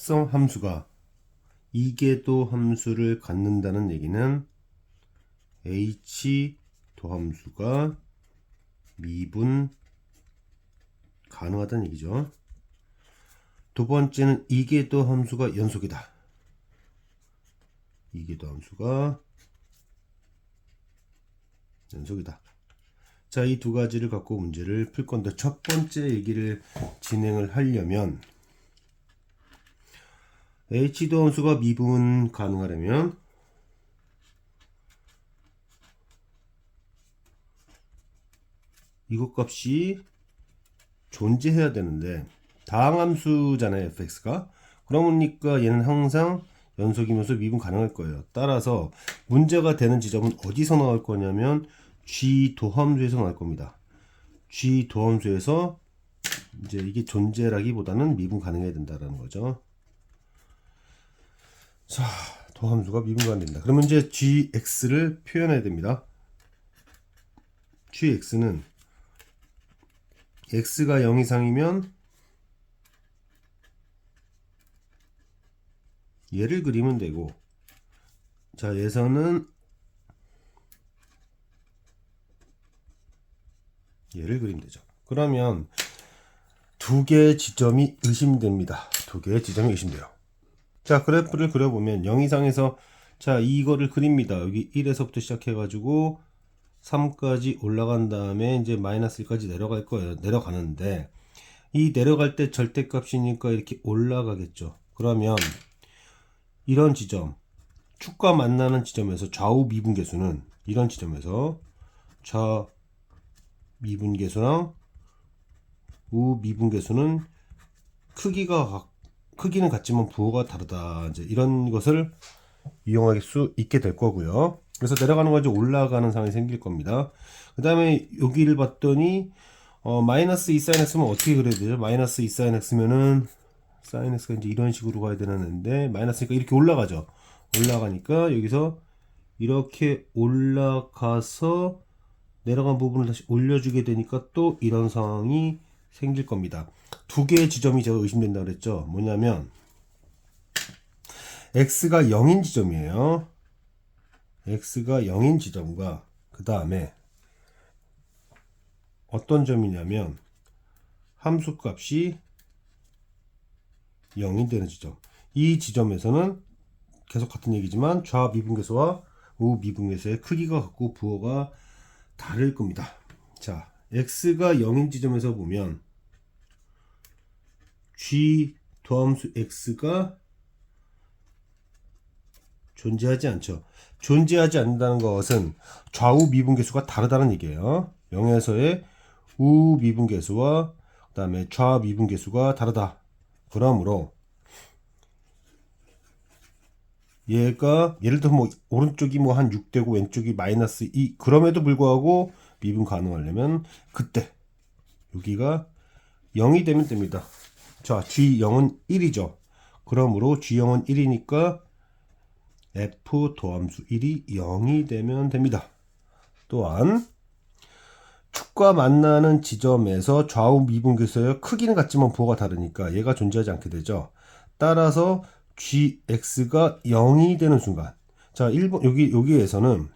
합성 함수가 이계도 함수를 갖는다는 얘기는 h 도함수가 미분 가능하다는 얘기죠. 두 번째는 이계도 함수가 연속이다. 이계도 함수가 연속이다. 자, 이 두 가지를 갖고 문제를 풀 건데 첫 번째 얘기를 진행을 하려면 H도 함수가 미분 가능하려면 이것 값이 존재해야 되는데 다항함수잖아요 fx가. 그러니까 얘는 항상 연속이면서 미분 가능할 거예요. 따라서 문제가 되는 지점은 어디서 나올 거냐면 g 도함수에서 나올 겁니다. G 도함수에서 이제 이게 존재라기보다는 미분 가능해야 된다라는 거죠 자 도함수가 미분 가능된다. 그러면 이제 gx를 표현해야 됩니다. gx는 x가 0 이상이면 얘를 그리면 되고 자 예선은 얘를 그리면 되죠. 그러면 두 개의 지점이 의심됩니다. 두 개의 지점이 의심돼요 자 그래프를 그려보면 0 이상에서 자 이거를 그립니다 여기 1에서부터 시작해 가지고 3까지 올라간 다음에 이제 마이너스 1까지 내려갈 거예요. 내려가는데 이 내려갈 때 절대값이니까 이렇게 올라가겠죠. 그러면 이런 지점 축과 만나는 지점에서 좌우 미분계수는 이런 지점에서 좌 미분계수랑 우 미분계수는 크기가 크기는 같지만 부호가 다르다. 이제 이런 것을 이용할 수 있게 될 거고요. 그래서 내려가는 거지 올라가는 상황이 생길 겁니다. 그 다음에 여기를 봤더니 어, 마이너스 2 sin x면 어떻게 그려야 되죠? 마이너스 2 sin x면은 sin x가 이제 이런 식으로 가야 되는데 마이너스니까 이렇게 올라가죠. 올라가니까 여기서 이렇게 올라가서 내려간 부분을 다시 올려주게 되니까 또 이런 상황이 생길 겁니다. 두 개의 지점이 제가 의심된다 그랬죠. 뭐냐면 x가 0인 지점이에요. x가 0인 지점과 그 다음에 어떤 점이냐면 함수 값이 0이 되는 지점 이 지점에서는 계속 같은 얘기지만 좌 미분계수와 우 미분계수의 크기가 같고 부호가 다를 겁니다 자 x가 0인 지점에서 보면 g 도함수 x가 존재하지 않죠. 존재하지 않는다는 것은 좌우 미분계수가 다르다는 얘기예요. 0에서의 우 미분계수와 그 다음에 좌 미분계수가 다르다. 그러므로 얘가 예를 들어 뭐 오른쪽이 뭐 한 6되고 왼쪽이 마이너스 2 그럼에도 불구하고 미분 가능하려면 그때 여기가 0이 되면 됩니다. 자, G0은 1이죠. 그러므로 G0은 1이니까 f 도함수 1이 0이 되면 됩니다. 또한 축과 만나는 지점에서 좌우 미분계수의 크기는 같지만 부호가 다르니까 얘가 존재하지 않게 되죠. 따라서 gx가 0이 되는 순간 자 1번 여기 여기에서는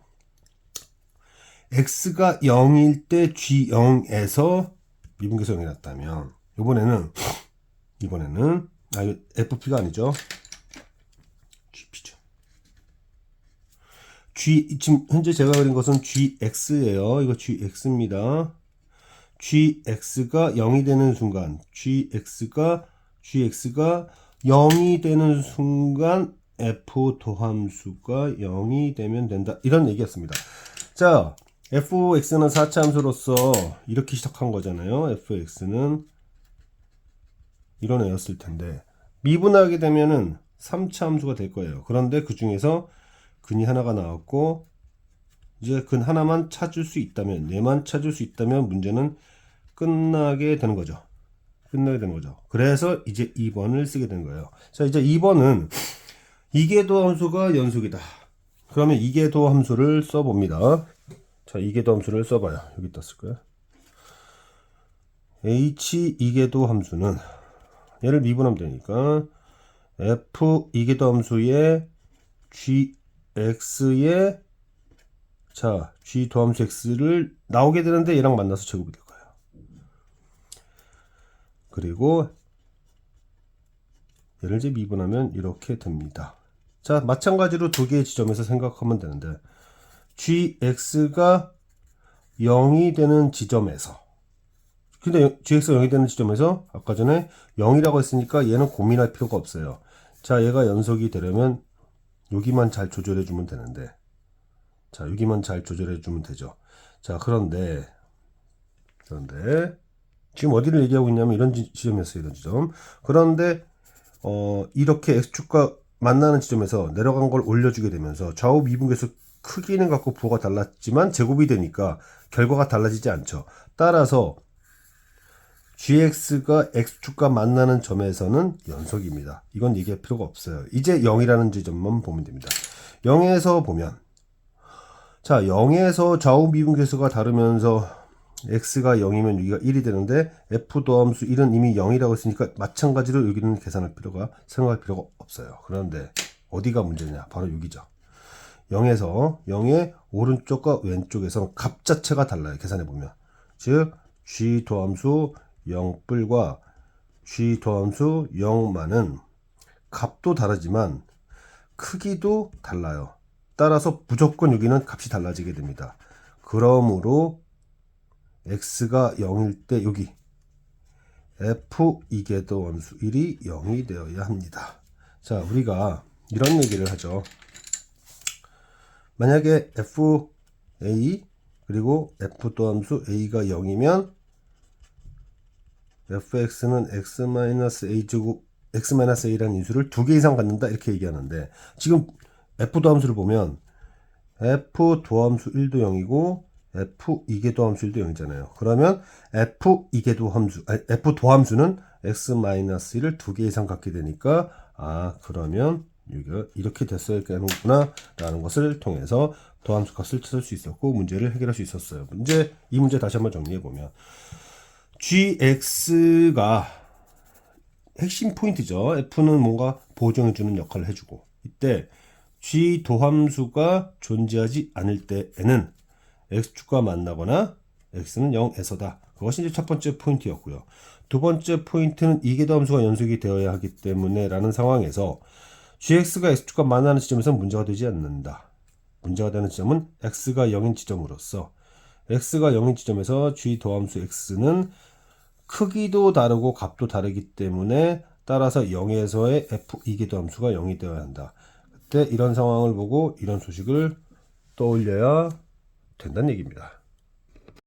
x가 0일 때 g0에서 미분계수 0이 났다면 이번에는 이번에는 아 fp가 아니죠. gp죠. G 지금 현재 제가 그린 것은 GX예요. 이거 GX입니다. GX가 0이 되는 순간 GX가 GX가 0이 되는 순간 F 도함수가 0이 되면 된다. 이런 얘기였습니다. 자, fx는 4차 함수로서 이렇게 시작한 거잖아요. fx는 이런 애였을 텐데 미분하게 되면은 3차 함수가 될 거예요. 그런데 그 중에서 근이 하나가 나왔고 이제 근 하나만 찾을 수 있다면 얘만 찾을 수 있다면 문제는 끝나게 되는 거죠. 끝나게 되는 거죠. 그래서 이제 2번을 쓰게 되는 거예요. 자, 이제 2번은 이계도 함수가 연속이다. 그러면 이계도 함수를 써봅니다. 자, 이계도 함수를 써봐요. 여기 있다 쓸까요? h 이계도 함수는 얘를 미분하면 되니까 f 이계도 함수의 gx의 자 g 도함수 x를 나오게 되는데 얘랑 만나서 제곱이 될 거예요. 그리고 얘를 이제 미분하면 이렇게 됩니다. 자 마찬가지로 두 개의 지점에서 생각하면 되는데 gx가 0이 되는 지점에서 근데 gx가 0이 되는 지점에서 아까 전에 0이라고 했으니까 얘는 고민할 필요가 없어요. 자, 얘가 연속이 되려면 여기만 잘 조절해 주면 되는데 자, 여기만 잘 조절해 주면 되죠. 자, 그런데 그런데 지금 어디를 얘기하고 있냐면 이런 지- 지점이었어요. 이런 지점. 그런데 어, 이렇게 x축과 만나는 지점에서 내려간 걸 올려주게 되면서 좌우 미분계수 크기는 갖고 부호가 달랐지만 제곱이 되니까 결과가 달라지지 않죠. 따라서 gx가 x축과 만나는 점에서는 연속입니다. 이건 얘기할 필요가 없어요. 이제 0이라는 지점만 보면 됩니다. 0에서 보면 자 0에서 좌우 미분 계수가 다르면서 x가 0이면 여기가 1이 되는데 f 도함수 1은 이미 0이라고 했으니까 마찬가지로 여기는 계산할 필요가 생각할 필요가 없어요. 그런데 어디가 문제냐? 바로 여기죠. 0에서 0의 오른쪽과 왼쪽에서는 값 자체가 달라요. 계산해 보면. 즉 g 도함수 0뿔과 g 도함수 0만은 값도 다르지만 크기도 달라요. 따라서 무조건 여기는 값이 달라지게 됩니다. 그러므로 x가 0일 때 여기 f 이계도 함수 1이 0이 되어야 합니다. 자, 우리가 이런 얘기를 하죠. 만약에 f a 그리고 f 도 함수 a가 0이면 fx는 x-a 제곱 x-a라는 인수를 두 개 이상 갖는다 이렇게 얘기하는데 지금 f 도함수를 보면 f 도함수 1도 0이고 f 이계도 함수 1도 0이잖아요. 그러면 f 이계도 함수 아니, f 도함수는 x-1을 두 개 이상 갖게 되니까 아 그러면 이렇게 됐어야 되는구나 라는 것을 통해서 도함수 값을 찾을 수 있었고 문제를 해결할 수 있었어요. 문제 이 문제 다시 한번 정리해 보면 gx가 핵심 포인트죠. f는 뭔가 보정해주는 역할을 해주고 이때 g 도함수가 존재하지 않을 때에는 x축과 만나거나 x는 0에서다. 그것이 이제 첫 번째 포인트였고요. 두 번째 포인트는 이계도 함수가 연속이 되어야 하기 때문에 라는 상황에서 gx가 x축과 만나는 지점에서 문제가 되지 않는다. 문제가 되는 지점은 x가 0인 지점으로서 x가 0인 지점에서 g 도함수 x는 크기도 다르고 값도 다르기 때문에 따라서 0에서의 f 이계도 함수가 0이 되어야 한다. 그때 이런 상황을 보고 이런 소식을 떠올려야 된다는 얘기입니다.